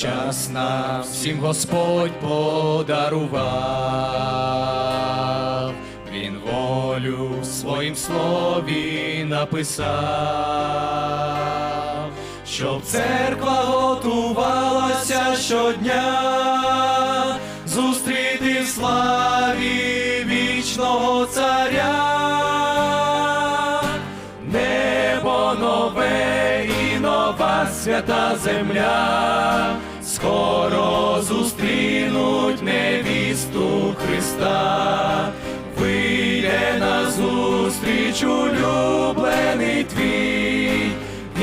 Час нам всім Господь подарував, Він волю в своїм слові написав, щоб церква готувалася щодня, зустріти в славі вічного царя. Небо нове і нова свята земля, скоро зустрінуть невісту Христа, вийде на зустріч улюблений твій,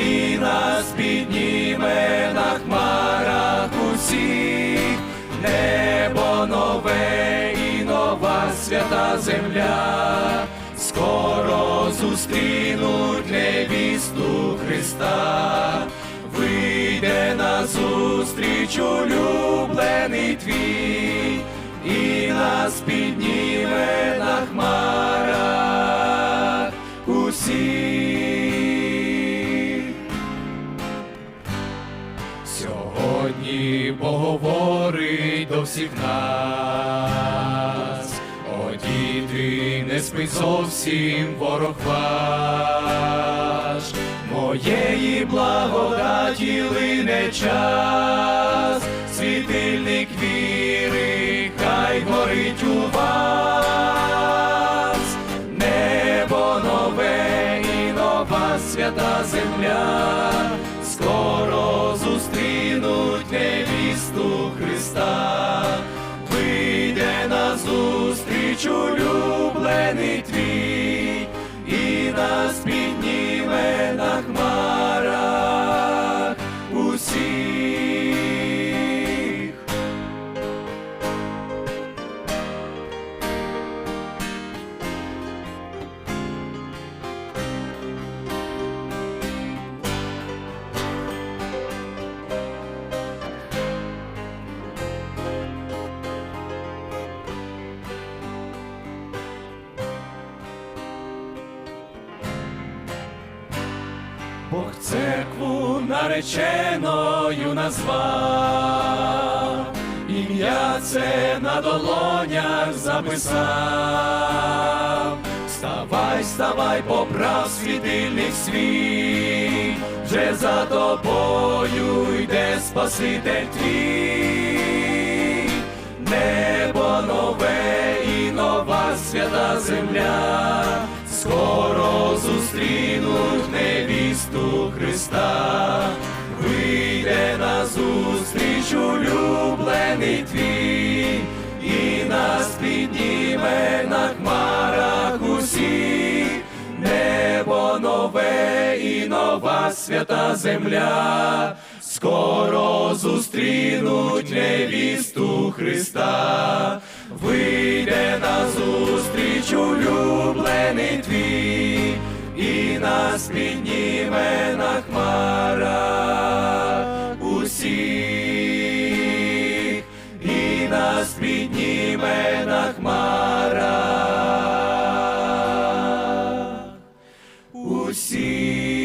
і нас підніме на хмарах усіх, небо нове і нова свята земля, скоро зустрінуть невісту Христа, зустріч улюблений твій, і нас підніме на хмарах усіх. Сьогодні Бог говорить до всіх нас, о діти, не спи зовсім ворог ваш, моєї благодаті лине час, світильник віри, хай горить у вас, небо нове і нова свята земля, скоро зустрінуть невісту Христа, Бог церкву нареченою назвав, ім'я це на долонях записав. Вставай, вставай, поправ світильник свій, вже за тобою йде Спаситель твій, небо нове і нова свята земля, скоро Христа, вийде на зустріч улюблений твій, і нас підніме на хмарах усіх, небо нове і нова свята земля, скоро зустрінуть невісту Христа, вийде на зустріч улюблений твій, і нас підніме нас підніме на хмара. Усі